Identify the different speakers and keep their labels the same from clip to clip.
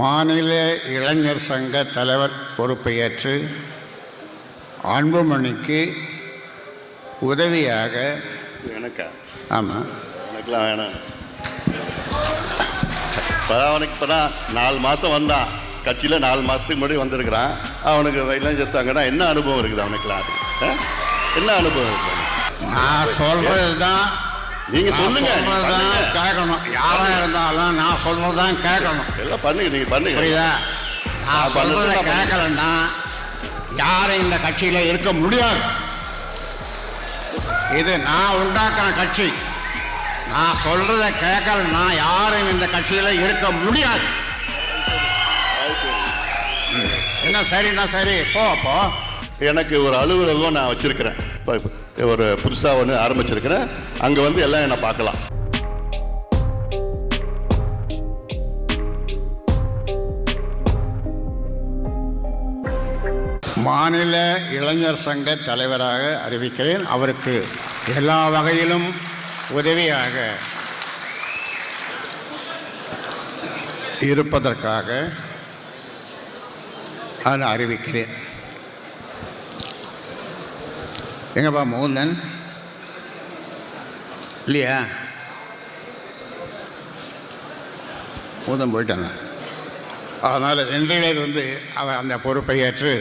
Speaker 1: மாநில இளைஞர் சங்க தலைவர் பொறுப்பை ஏற்று அன்புமணிக்கு உதவியாக
Speaker 2: எனக்கா?
Speaker 1: ஆமாம்
Speaker 2: எனக்குலாம் வேணாம். இப்போ அவனுக்கு இப்போ தான் நாலு மாதம் வந்தான். கட்சியில் நாலு மாதத்துக்கு முன்னாடி வந்திருக்கிறான். அவனுக்கு இளைஞர் சங்கம்னா என்ன அனுபவம் இருக்குது அவனுக்குலாம்? என்ன அனுபவம் இருக்குது?
Speaker 1: நான் சொல்றது தான்
Speaker 2: நீங்க சொல்லுங்க.
Speaker 1: கேட்கணும். யாரா இருந்தாலும் நான் சொல்றது தான் கேட்கணும்.
Speaker 2: எல்லாம் பண்ணுங்க நீங்க பண்ணுங்க.
Speaker 1: புரியுதா? நான் சொல்றத கேட்கலன்னா யாரும் இந்த கட்சியில இருக்க முடியாது. இது நான் உண்டாக்குன கட்சி. நான் சொல்றத கேட்கலன்னா யாரும் இந்த கட்சியில இருக்க முடியாது. என்ன சரிண்ணா சரி? போ போ.
Speaker 2: எனக்கு ஒரு அலுவலகம் நான் வச்சிருக்கிறேன். ஒரு புதுசாக ஒன்று ஆரம்பிச்சிருக்கிறேன். அங்கே வந்து எல்லாம் என்னை பார்க்கலாம்.
Speaker 1: மாநில இளைஞர் சங்க தலைவராக அறிவிக்கிறேன். அவருக்கு எல்லா வகையிலும் உதவியாக இருப்பதற்காக நான் அறிவிக்கிறேன். எங்கப்பா மோகன் இல்லையா? மோதன் போயிட்டாங்க அதனால் இன்றையிலிருந்து அவர் அந்த பொறுப்பை ஏற்று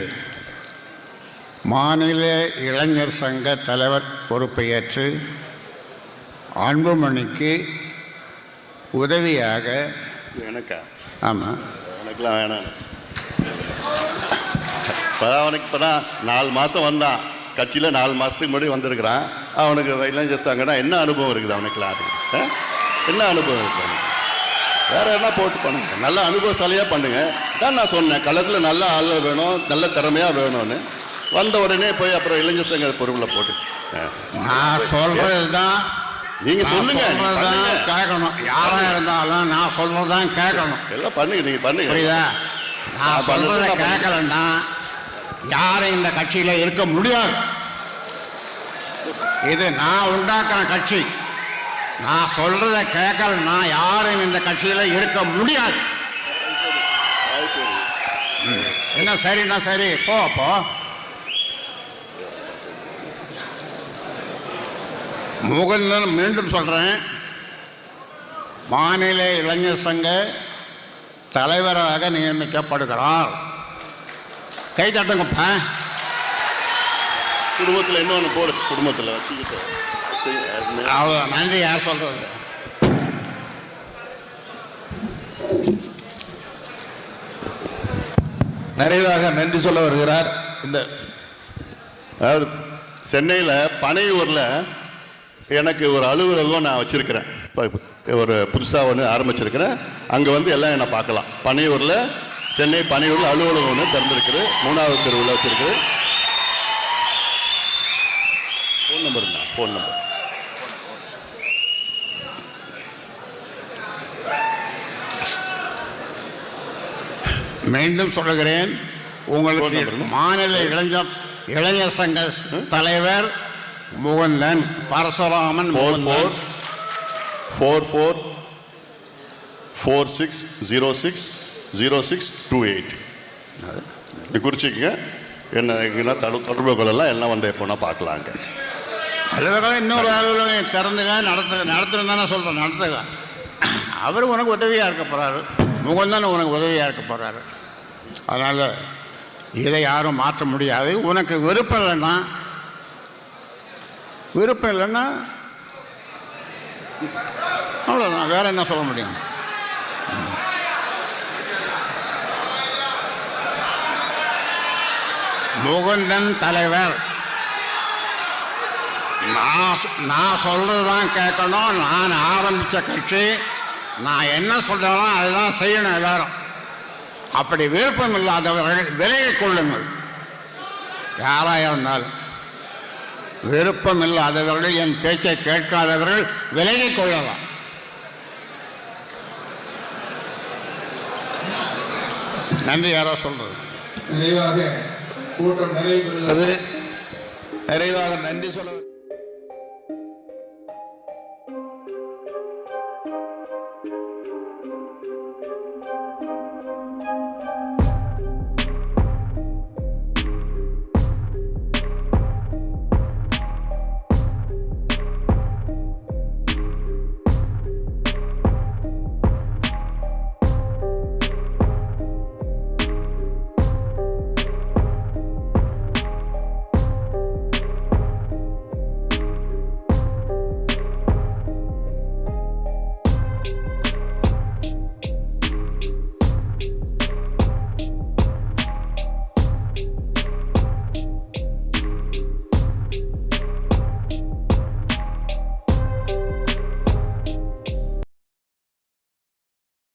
Speaker 1: மாநில இளைஞர் சங்க தலைவர் பொறுப்பை ஏற்று அன்புமணிக்கு உதவியாக
Speaker 2: எனக்கா?
Speaker 1: ஆமாம்
Speaker 2: எனக்குலாம் வேணாம். இப்போ அவனுக்கு இப்போ தான் நாலு மாதம் வந்தான். கட்சியில் நாலு மாதத்துக்கு முன்னாடி வந்திருக்கிறான். அவனுக்கு இளைஞர் சங்கம்னா என்ன அனுபவம் இருக்குது அவனுக்குலாம்? என்ன அனுபவம் இருக்குது? வேற என்ன போட்டு பண்ணுங்க? நல்ல அனுபவசாலியாக பண்ணுங்க. தான் நான் சொன்னேன் களத்தில் நல்ல ஆள் வேணும் நல்ல திறமையாக வேணும்னு. வந்த உடனே போய் அப்புறம் இளைஞர் சங்க பொறுப்பில் போட்டு.
Speaker 1: நான் சொல்றது தான்
Speaker 2: நீங்க சொல்லுங்க.
Speaker 1: கேட்கணும். யாரா இருந்தாலும் நான் சொல்றது தான் கேட்கணும்.
Speaker 2: எல்லாம் பண்ணுங்க நீங்க பண்ணுங்க.
Speaker 1: புரியுதா? நான் சொல்றத கேட்கலன்னா யாரும் இந்த கட்சியில இருக்க முடியாது. இது நான் உண்டாக்குற கட்சி. நான் சொல்றத கேட்கலன்னா யாரும் இந்த கட்சியில இருக்க முடியாது. என்ன சரிண்ணா சரி? போ அப்போ முகந்தன் மீண்டும் சொல்றேன். மாநில இளைஞர் சங்க தலைவராக நியமிக்கப்படுகிறார். கை தட்டுங்கப்பா
Speaker 2: குடும்பத்தில் இன்னொன்று போடு குடும்பத்தில் வச்சுக்கிட்டு.
Speaker 1: அவ்வளோ நன்றி யார் சொல்றது?
Speaker 3: நிறைவாக நன்றி சொல்ல வருகிறார் இந்த
Speaker 2: அதாவது சென்னையில் பனையூரில் எனக்கு ஒரு அலுவலகம் நான் வச்சுருக்கிறேன். இப்போ ஒரு புதுசாக ஒன்று ஆரம்பிச்சிருக்கிறேன். அங்கே வந்து எல்லாம் என்னை பார்க்கலாம். பனையூரில் சென்னை பனையூரில் அலுவலகம் ஒன்று திறந்திருக்குது மூணாவது தெருவில் வச்சுருக்குது ஃபோன் நம்பர் ஃபோன் நம்பர்
Speaker 1: மீண்டும் சொல்லுகிறேன். உங்களுக்கு? மாநில இளைஞர் இளைஞர் சங்க தலைவர் Mukundan Parasuraman
Speaker 2: four four four four four six zero six zero six two eight இது குறிச்சிக்கங்க. என்ன என்ன தடு- தொடர்பு கொள்ளலாம் எல்லாம் வந்து எப்போனா பார்க்கலாங்க.
Speaker 1: அலுவலகம் இன்னொரு அலுவலகம் திறந்துங்க நடத்து நடத்துன்னு தானே சொல்கிறேன் நடத்துங்க அவர் உனக்கு உதவியாக இருக்க போகிறாரு தானே உனக்கு உதவியாக இருக்க போகிறாரு அதனால் இதை யாரும் மாற்ற முடியாது. உனக்கு விருப்பம் இல்லைன்னா விருப்பம் இல்லைன்னா அவ்வளோதான் வேறு என்ன சொல்ல முடியும்? முகுந்தன் தலைவர். நான் சொ- நான் சொல்றது தான் கேட்கணும். நான் ஆரம்பித்த கட்சி. நான் என்ன சொல்றேனோ அதுதான் செய்யணும் எல்லாரும். அப்படி விருப்பம் இல்லாதவர்கள் விலகிக் கொள்ளுங்கள். யாராக இருந்தாலும். விருப்பம் இல்லாதவர்கள் என் பேச்சை கேட்காதவர்கள் விலகிக் கொள்ளலாம். நன்றி யாரோ சொல்றது?
Speaker 3: நிறைவாக கூட்டம் நிறைவு பெறுகிறது. நிறைவாக நன்றி சொல்ல